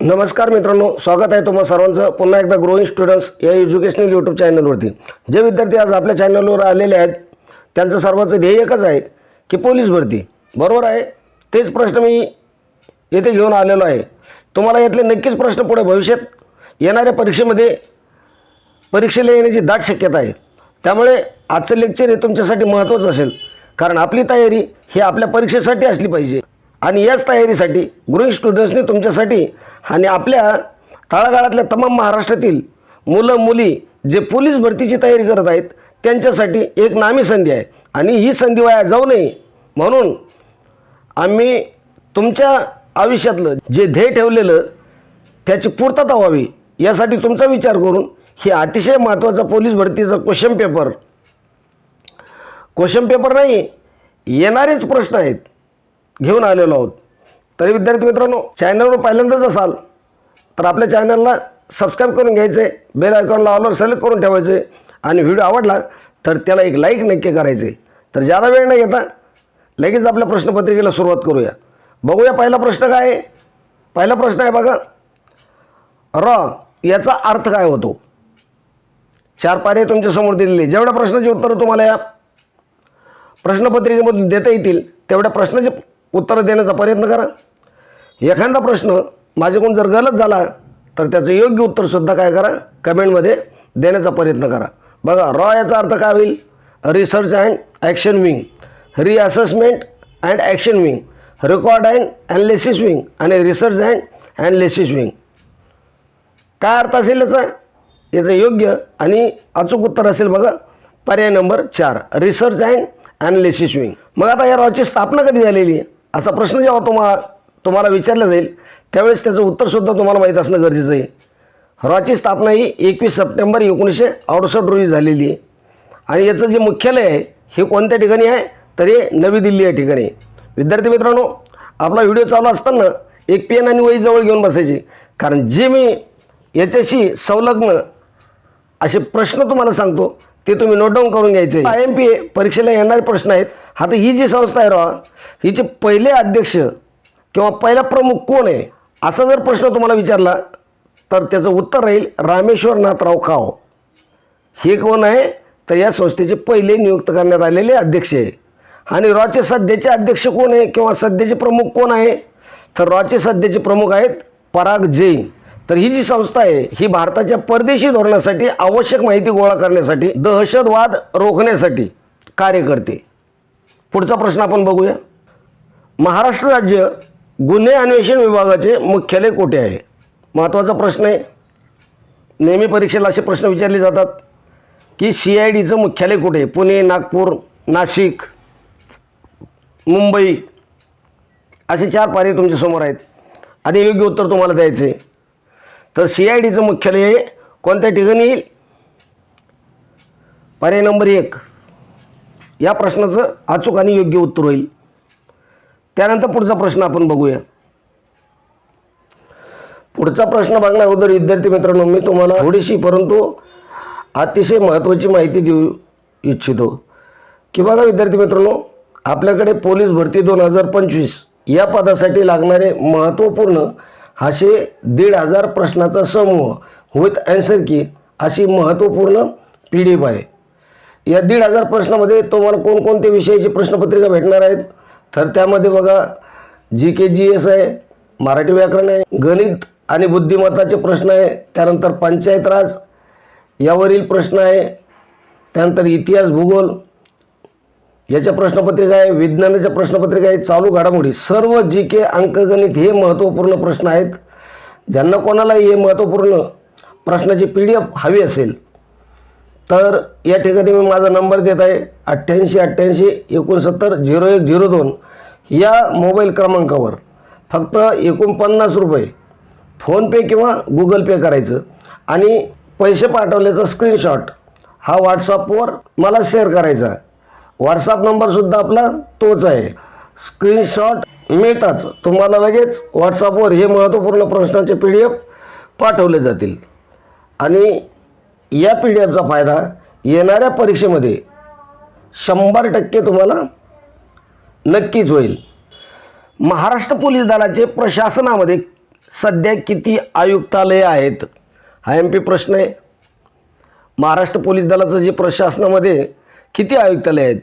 नमस्कार मित्रांनो स्वागत आहे तुम्हा सर्वांचं. पुन्हा एकदा ग्रोईंग स्टुडंट्स या एज्युकेशनल यूट्यूब चॅनलवरती. जे विद्यार्थी आज आपल्या चॅनलवर आलेले आहेत त्यांचं सर्वांचं ध्येय एकच आहे की पोलीस भरती. बरोबर आहे? तेच प्रश्न मी येथे घेऊन आलेलो आहे. तुम्हाला यातले नक्कीच प्रश्न पुढे भविष्यात येणाऱ्या परीक्षेमध्ये परीक्षेला येण्याची दाट शक्यता आहे. त्यामुळे आजचं लेक्चर हे तुमच्यासाठी महत्त्वाचं असेल. कारण आपली तयारी ही आपल्या परीक्षेसाठी असली पाहिजे. आणि याच तयारीसाठी गृह स्टुडंट्सनी तुमच्यासाठी आणि आपल्या तळागाळातल्या तमाम महाराष्ट्रातील मुलं मुली जे पोलीस भरतीची तयारी करत आहेत त्यांच्यासाठी एक नामी संधी आहे. आणि ही संधी वाया जाऊ नये. म्हणून आम्ही तुमच्या आयुष्यातलं जे ध्येय ठेवलेलं त्याची पूर्तता व्हावी यासाठी तुमचा विचार करून ही अतिशय महत्त्वाचा पोलीस भरतीचा क्वेश्चन पेपर क्वेश्चन पेपर नाही येणारेच प्रश्न आहेत. घेऊन आलेलो आहोत. तरी विद्यार्थी मित्रांनो चॅनलवर पहिल्यांदाच असाल तर आपल्या चॅनलला सबस्क्राईब करून घ्यायचे बेल आयकॉनला ऑलवर सिलेक्ट करून ठेवायचे आणि व्हिडिओ आवडला तर त्याला एक लाईक नक्की करायचे. तर ज्यादा वेळ नाही येता लगेच आपल्या प्रश्नपत्रिकेला सुरुवात करूया. बघूया पहिला प्रश्न काय आहे? पहिला प्रश्न आहे बघा र याचा अर्थ काय होतो? चार पारे तुमच्यासमोर दिलेले. जेवढ्या प्रश्नाची उत्तरं तुम्हाला या प्रश्नपत्रिकेमधून देता येतील तेवढ्या प्रश्नाचे उत्तरं देण्याचा प्रयत्न करा. एखादा प्रश्न माझ्याकडून जर गलत झाला तर त्याचं योग्य उत्तरसुद्धा काय करा? कमेंटमध्ये देण्याचा प्रयत्न करा. बघा रॉ याचा अर्थ काय होईल? Research and action wing reassessment and action wing record and analysis wing आणि रिसर्च अँड ॲनालिसिस विंग काय अर्थ असेल याचा? याचं योग्य आणि अचूक उत्तर असेल बघा. पर्याय नंबर चार. रिसर्च अँड ॲनालिसिस विंग मग आता या रॉची स्थापना कधी झालेली आहे? असा प्रश्न जेव्हा तुम्हाला तुम्हाला विचारलं जाईल त्यावेळेस त्याचं उत्तरसुद्धा तुम्हाला माहीत असणं गरजेचं आहे. रॉची स्थापना ही एकवीस सप्टेंबर एकोणीसशे अडुसष्ट रोजी झालेली आहे. आणि याचं जे मुख्यालय आहे हे कोणत्या ठिकाणी आहे? तर हे नवी दिल्ली या ठिकाणी विद्यार्थी मित्रांनो आपला व्हिडिओ चालू असताना एक पेन आणि वही जवळ घेऊन बसायची. कारण जे मी याच्याशी संलग्न असे प्रश्न तुम्हाला सांगतो ते तुम्ही नोट डाऊन करून घ्यायचे. आय एम पी ए परीक्षेला येणारे प्रश्न आहेत. आता ही जी संस्था आहे राव हिचे पहिले अध्यक्ष किंवा पहिला प्रमुख कोण आहे? असा जर प्रश्न तुम्हाला विचारला तर त्याचं उत्तर राहील रामेश्वर नाथराव खाव हे कोण आहे? तर या संस्थेचे पहिले नियुक्त करण्यात आलेले अध्यक्ष आहे. आणि रॉचे सध्याचे अध्यक्ष कोण आहे किंवा सध्याचे प्रमुख कोण आहे? तर रॉचे सध्याचे प्रमुख आहेत पराग जैन. तर ही जी संस्था आहे ही भारताच्या परदेशी धोरणासाठी आवश्यक माहिती गोळा करण्यासाठी दहशतवाद रोखण्यासाठी कार्य करते. पुढचा प्रश्न आपण बघूया. महाराष्ट्र राज्य गुन्हे अन्वेषण विभागाचे मुख्यालय कोठे आहे? महत्त्वाचा प्रश्न आहे. नेहमी परीक्षेला असे प्रश्न विचारले जातात की सी आय डीचं मुख्यालय कुठे आहे? पुणे नागपूर नाशिक मुंबई. असे चार पर्याय तुमच्यासमोर आहेत. आणि योग्य उत्तर तुम्हाला द्यायचे. तर सी आय डीचं मुख्यालय कोणत्या ठिकाणी येईल? पर्याय नंबर एक. या प्रश्नाचं अचूक आणि योग्य उत्तर होईल. त्यानंतर पुढचा प्रश्न आपण बघूया. पुढचा प्रश्न बघण्या अगोदर विद्यार्थी मित्रांनो मी तुम्हाला थोडीशी परंतु अतिशय महत्त्वाची माहिती देऊ इच्छितो. की बघा विद्यार्थी मित्रांनो आपल्याकडे पोलीस भरती दोन हजार पंचवीस या पदासाठी लागणारे महत्त्वपूर्ण असे दीड हजार प्रश्नाचा समूह विथ ॲन्सर की अशी महत्त्वपूर्ण पी डी एफ आहे. या दीड हजार प्रश्नामध्ये तुम्हाला कोणकोणते विषयाची प्रश्नपत्रिका भेटणार आहेत? तर त्यामध्ये बघा जी के जी एस आहे मराठी व्याकरण आहे गणित आणि बुद्धिमत्ताचे प्रश्न आहे त्यानंतर पंचायत राज यावरील प्रश्न आहे त्यानंतर इतिहास भूगोल याच्या प्रश्नपत्रिका आहे विज्ञानाच्या प्रश्नपत्रिका आहे चालू घडामोडी. सर्व जी के अंकगणित हे महत्त्वपूर्ण प्रश्न आहेत. ज्यांना कोणालाही हे महत्त्वपूर्ण प्रश्नाची पी डी एफ हवी असेल तर या ठिकाणी मी माझा नंबर देत आहे अठ्ठ्याऐंशी अठ्ठ्याऐंशी एकोणसत्तर झिरो एक झिरो दोन या मोबाईल क्रमांकावर. फक्त एकोणपन्नास रुपये फोनपे किंवा गुगल पे करायचं आणि पैसे पाठवल्याचा स्क्रीनशॉट हा व्हॉट्सअपवर मला शेअर करायचा. व्हॉट्सअप नंबरसुद्धा आपला तोच आहे. स्क्रीनशॉट मिळताच तुम्हाला लगेच व्हॉट्सअपवर हे महत्त्वपूर्ण प्रश्नाचे पी डी एफ पाठवले जातील. आणि या पी डी एफचा फायदा येणाऱ्या परीक्षेमध्ये शंभर टक्के तुम्हाला नक्कीच होईल. महाराष्ट्र पोलीस दलाचे प्रशासनामध्ये सध्या किती आयुक्तालये आहेत हा एम पी प्रश्न आहे. महाराष्ट्र पोलीस दलाचं जे प्रशासनामध्ये किती आयुक्तालय आहेत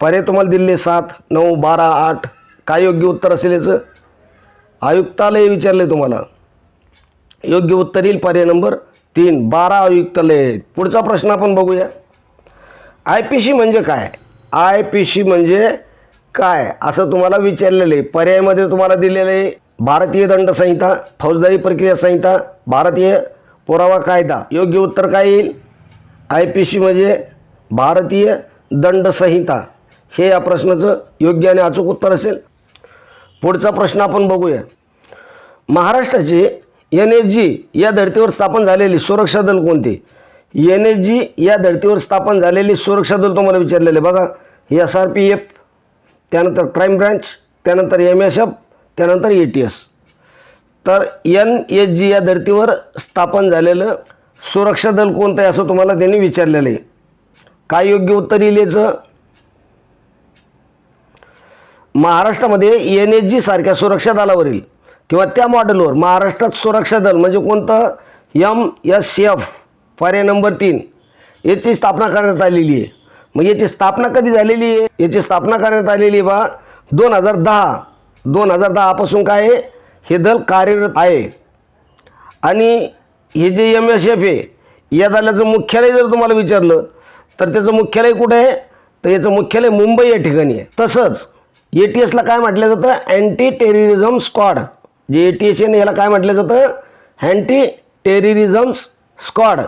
पर्याय तुम्हाला दिले सात नऊ बारा आठ काय योग्य उत्तर असेल याचं? आयुक्तालय विचारले तुम्हाला. योग्य उत्तर येईल पर्याय नंबर तीन बारा आयुक्तालय आहेत पुढचा प्रश्न आपण बघूया. आय पी सी म्हणजे काय? आय पी सी म्हणजे काय? असं तुम्हाला विचारलेलं आहे. पर्यायमध्ये तुम्हाला दिलेलं आहे. भारतीय दंड संहिता फौजदारी प्रक्रिया संहिता भारतीय पुरावा कायदा. योग्य उत्तर काय येईल? आय पी सी म्हणजे भारतीय दंड संहिता हे या प्रश्नाचं योग्य आणि अचूक उत्तर असेल. पुढचा प्रश्न आपण बघूया. महाराष्ट्राचे एन एस जी या धर्तीवर स्थापन झालेली सुरक्षा दल कोणते? एन एस जी या धर्तीवर स्थापन झालेली सुरक्षा दल तुम्हाला विचारलेले बघा. एस आर पी एफ त्यानंतर क्राईम ब्रँच त्यानंतर एम एस एफ त्यानंतर ए टी एस. तर एन एस जी या धर्तीवर स्थापन झालेलं सुरक्षा दल कोणतं आहे असं तुम्हाला त्यांनी विचारलेलं आहे. काय योग्य उत्तर येईल याचं? महाराष्ट्रामध्ये एन एस जी सारख्या सुरक्षा दलावरील किंवा त्या मॉडेलवर महाराष्ट्रात सुरक्षा दल म्हणजे कोणतं? एम एस एफ पर्याय नंबर तीन. याची स्थापना करण्यात आलेली आहे. मग याची स्थापना कधी झालेली आहे? याची स्थापना करण्यात आलेली आहे बा दोन हजार दहा. दोन हजार दहापासून काय आहे? हे दल कार्यरत आहे. आणि हे जे एम एस एफ आहे या दलाचं मुख्यालय जर तुम्हाला विचारलं तर त्याचं मुख्यालय कुठं आहे? तर याचं मुख्यालय मुंबई या ठिकाणी आहे. तसंच ए टी एसला काय म्हटलं जातं? अँटी टेररिझम स्क्वॉड जे ए टी एस एन याला काय म्हटलं जातं? हँटी टेररिझम्स स्क्वॉड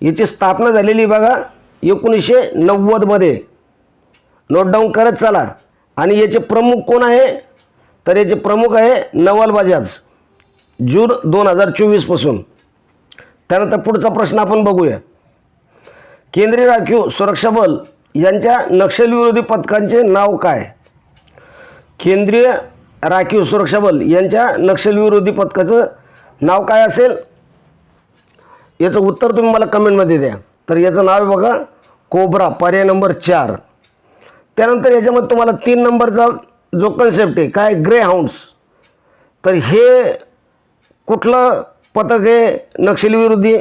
याची स्थापना झालेली बघा एकोणीसशे नव्वदमध्ये नोट डाऊन करत चला. आणि याचे प्रमुख कोण आहे? तर याचे प्रमुख आहे नवल बजाज. जून दोन हजार चोवीसपासून त्यानंतर पुढचा प्रश्न आपण बघूया. केंद्रीय राखीव सुरक्षा बल यांच्या नक्षलविरोधी पथकांचे नाव काय? केंद्रीय राखीव सुरक्षा बल यांच्या नक्षलविरोधी पथकाचं नाव काय असेल? याचं उत्तर तुम्ही मला कमेंटमध्ये द्या. तर याचं नाव आहे बघा कोब्रा पर्याय नंबर चार. त्यानंतर याच्यामध्ये तुम्हाला तीन नंबरचा जो कन्सेप्ट आहे काय? ग्रे हाऊंड्स तर हे कुठलं पथक आहे? नक्षलविरोधी.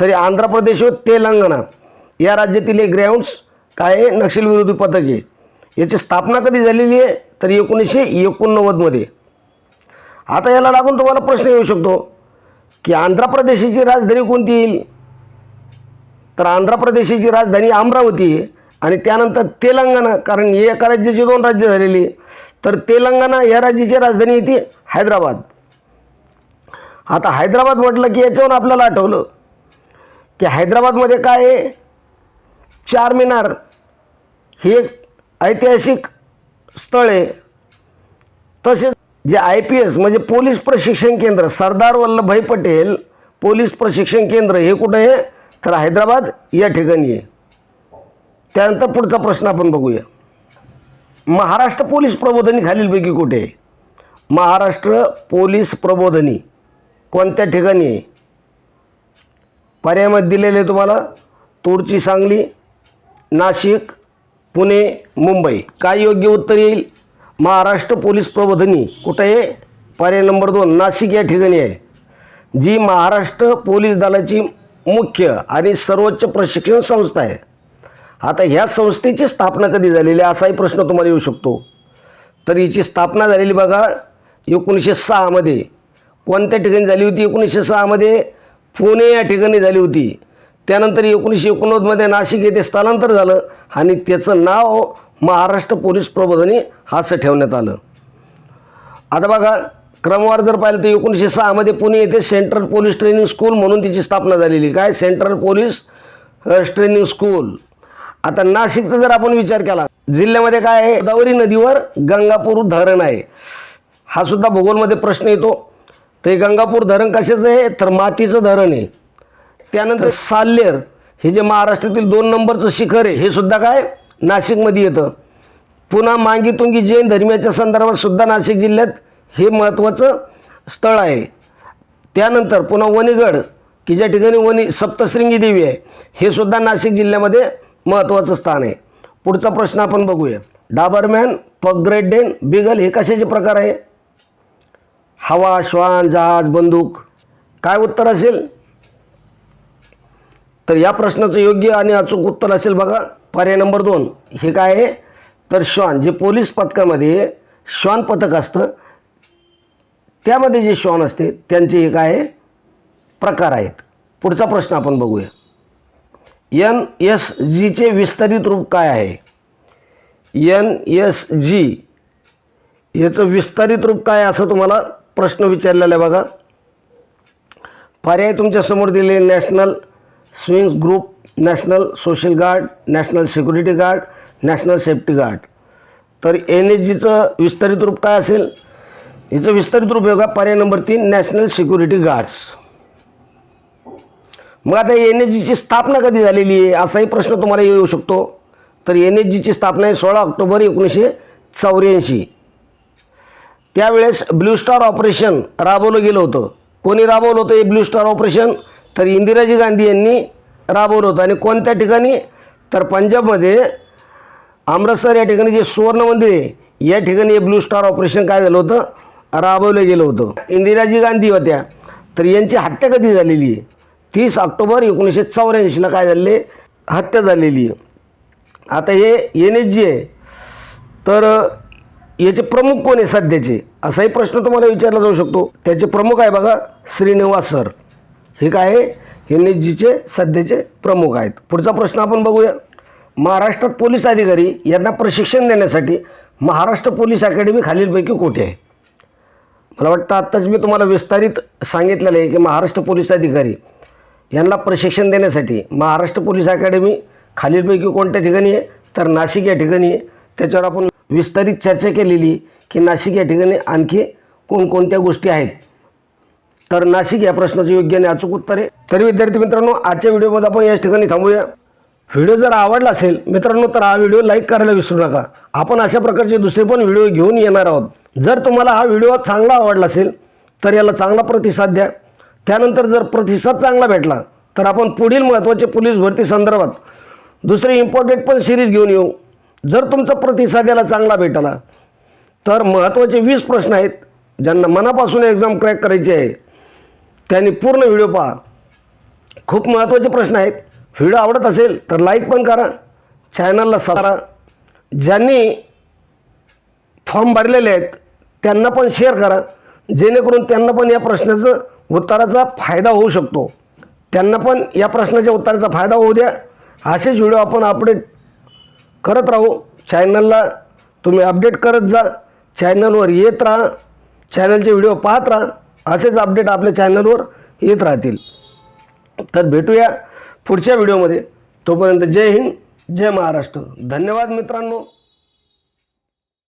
तरी आंध्र प्रदेश व तेलंगणा. या राज्यातील हे ग्राउंड्स काय? आहे नक्षलविरोधी पथक आहे. याची स्थापना कधी झालेली आहे? तर एकोणीसशे एकोणनव्वदमध्ये. आता याला लागून तुम्हाला प्रश्न येऊ शकतो की आंध्र प्रदेशाची राजधानी कोणती येईल? तर आंध्र प्रदेशाची राजधानी अमरावती आहे आणि त्यानंतर तेलंगणा कारण एका राज्याची दोन राज्य झालेली तर तेलंगणा या राज्याची राजधानी येते हैदराबाद. आता हैदराबाद म्हटलं की याच्यावर आपल्याला आठवलं की हैदराबादमध्ये काय आहे? चार मिनार हे एक ऐतिहासिक स्थळे तसेच जे आय पी एस म्हणजे पोलीस प्रशिक्षण केंद्र सरदार वल्लभभाई पटेल पोलीस प्रशिक्षण केंद्र हे कुठं आहे? तर हैदराबाद या ठिकाणी आहे. त्यानंतर पुढचा प्रश्न आपण बघूया. महाराष्ट्र पोलीस प्रबोधनी खालीलपैकी कुठे आहे? महाराष्ट्र पोलीस प्रबोधनी कोणत्या ठिकाणी आहे? पर्यायामध्ये दिलेले तुम्हाला. तुळची सांगली नाशिक पुणे मुंबई. काय योग्य उत्तर येईल? महाराष्ट्र पोलीस प्रबोधनी. कुठं आहे? पर्याय नंबर दोन नाशिक या ठिकाणी आहे. जी महाराष्ट्र पोलीस दलाची मुख्य आणि सर्वोच्च प्रशिक्षण संस्था आहे. आता ह्या संस्थेची स्थापना कधी झालेली असाही प्रश्न तुम्हाला येऊ शकतो. तर हिची स्थापना झालेली बघा एकोणीसशे सहामध्ये कोणत्या ठिकाणी झाली होती एकोणीसशे सहामध्ये पुणे या ठिकाणी झाली होती. त्यानंतर एकोणीसशे एकोणनव्वदमध्ये नाशिक येथे स्थलांतर झालं. आणि त्याचं नाव महाराष्ट्र पोलीस प्रबोधनी असं ठेवण्यात आलं. आता बघा क्रमवार जर पाहिलं तर एकोणीसशे सहामध्ये पुणे येथे सेंट्रल पोलीस ट्रेनिंग स्कूल म्हणून तिची स्थापना झालेली. काय? Central police training school. आता नाशिकचा जर आपण विचार केला जिल्ह्यामध्ये काय आहे? गोदावरी नदीवर गंगापूर धरण आहे. हा सुद्धा भूगोलमध्ये प्रश्न येतो. तर हे गंगापूर धरण कशाचं आहे? तर मातीचं धरण आहे. त्यानंतर साल्हेर हे जे महाराष्ट्रातील दोन नंबरचं शिखर आहे हे सुद्धा काय? नाशिकमध्ये येतं. पुन्हा मांगीतुंगी जैन धर्मियाच्या संदर्भात सुद्धा नाशिक जिल्ह्यात हे महत्त्वाचं स्थळ आहे. त्यानंतर पुन्हा वणीगड की ज्या ठिकाणी वणी सप्तशृंगी देवी आहे हे सुद्धा नाशिक जिल्ह्यामध्ये महत्त्वाचं स्थान आहे. पुढचा प्रश्न आपण बघूया. डाबरमॅन पगग्रेडेन बिगल हे कशाचे प्रकार आहे? हवा श्वान जहाज बंदूक. काय उत्तर असेल? तर या प्रश्नाचं योग्य आणि अचूक उत्तर असेल बघा. पर्याय नंबर दोन हे काय आहे? तर श्वान जे पोलीस पथकामध्ये श्वान पथक असतं त्यामध्ये जे श्वान असते त्यांचे हे काय आहे? प्रकार आहेत. पुढचा प्रश्न आपण बघूया. एन एस जीचे विस्तारित रूप काय आहे? एन एस जी याचं विस्तारित रूप काय असं तुम्हाला प्रश्न विचारलेला आहे बघा. पर्याय तुमच्यासमोर दिले national swings group national social guard national security guard national safety guard तर एन एच जीचं विस्तारित रूप काय असेल? याचं विस्तारित रूप बघा पर्याय नंबर तीन नॅशनल सिक्युरिटी गार्ड्स मग आता एन एच जीची स्थापना कधी झालेली आहे? असाही प्रश्न तुम्हाला येऊ शकतो. तर एन एच जीची स्थापना आहे सोळा ऑक्टोबर एकोणीसशे चौऱ्याऐंशी. त्यावेळेस ब्लू स्टार ऑपरेशन राबवलं गेलं होतं. कोणी राबवलं होतं हे ब्लू स्टार ऑपरेशन तर इंदिराजी गांधी यांनी राबवलं होतं. आणि कोणत्या ठिकाणी? तर पंजाबमध्ये अमृतसर या ठिकाणी जे सुवर्ण मंदिर आहे या ठिकाणी हे ब्लू स्टार ऑपरेशन काय झालं होतं? राबवलं गेलं होतं. इंदिराजी गांधी होत्या. तर यांची हत्या कधी झालेली आहे? तीस ऑक्टोबर एकोणीसशे चौऱ्याऐंशीला काय झाले हत्या झालेली आहे. आता हे एन एच जी आहे. तर याचे प्रमुख कोण आहे सध्याचे? असाही प्रश्न तुम्हाला विचारला जाऊ शकतो. त्याचे प्रमुख आहे बघा श्रीनिवास सर. हे काय आहे. एन एच जीचे सध्याचे प्रमुख आहेत. पुढचा प्रश्न आपण बघूया. महाराष्ट्रात पोलीस अधिकारी यांना प्रशिक्षण देण्यासाठी महाराष्ट्र पोलीस अकॅडमी खालीलपैकी कुठे आहे? मला वाटतं आत्ताच मी तुम्हाला विस्तारित सांगितलेलं आहे की महाराष्ट्र पोलीस अधिकारी यांना प्रशिक्षण देण्यासाठी महाराष्ट्र पोलीस अकॅडमी खालीलपैकी कोणत्या ठिकाणी आहे? तर नाशिक या ठिकाणी आहे. त्याच्यावर आपण विस्तारित चर्चा केलेली की नाशिक या ठिकाणी आणखी कोणकोणत्या गोष्टी आहेत? तर नाशिक या प्रश्नाचं योग्य आणि अचूक उत्तर आहे. तरी विद्यार्थी मित्रांनो आजच्या व्हिडिओमध्ये आपण याच ठिकाणी थांबूया. व्हिडिओ जर आवडला असेल मित्रांनो तर हा व्हिडिओ लाईक करायला विसरू नका. आपण अशा प्रकारचे दुसरे पण व्हिडिओ घेऊन येणार आहोत. जर तुम्हाला हा व्हिडिओ चांगला आवडला असेल तर याला चांगला प्रतिसाद द्या. त्यानंतर जर प्रतिसाद चांगला भेटला तर आपण पुढील महत्त्वाचे पोलीस भरती संदर्भात दुसरे इम्पॉर्टंट पण सिरीज घेऊन येऊ. जर तुमचा प्रतिसाद याला चांगला भेटला तर महत्त्वाचे वीस प्रश्न आहेत ज्यांना मनापासून एक्झाम क्रॅक करायची आहे. त्यांनी पूर्ण व्हिडिओ पहा. खूप महत्त्वाचे प्रश्न आहेत. व्हिडिओ आवडत असेल तर लाईक पण करा. चॅनलला सारा ज्यांनी फॉर्म भरलेले आहेत त्यांना पण शेअर करा. जेणेकरून त्यांना पण या प्रश्नाचं उत्तराचा फायदा होऊ शकतो. त्यांना पण या प्रश्नाच्या उत्तराचा फायदा होऊ द्या. असेच व्हिडिओ आपण अपडेट करत राहू. चॅनलला तुम्ही अपडेट करत जा. चॅनलवर येत राहा. चॅनलचे व्हिडिओ पाहत राहा. असेच अपडेट आपल्या चॅनलवर येत राहतील. तर भेटूया पुढच्या व्हिडिओमध्ये तोपर्यंत जय हिंद जय महाराष्ट्र. धन्यवाद मित्रांनो.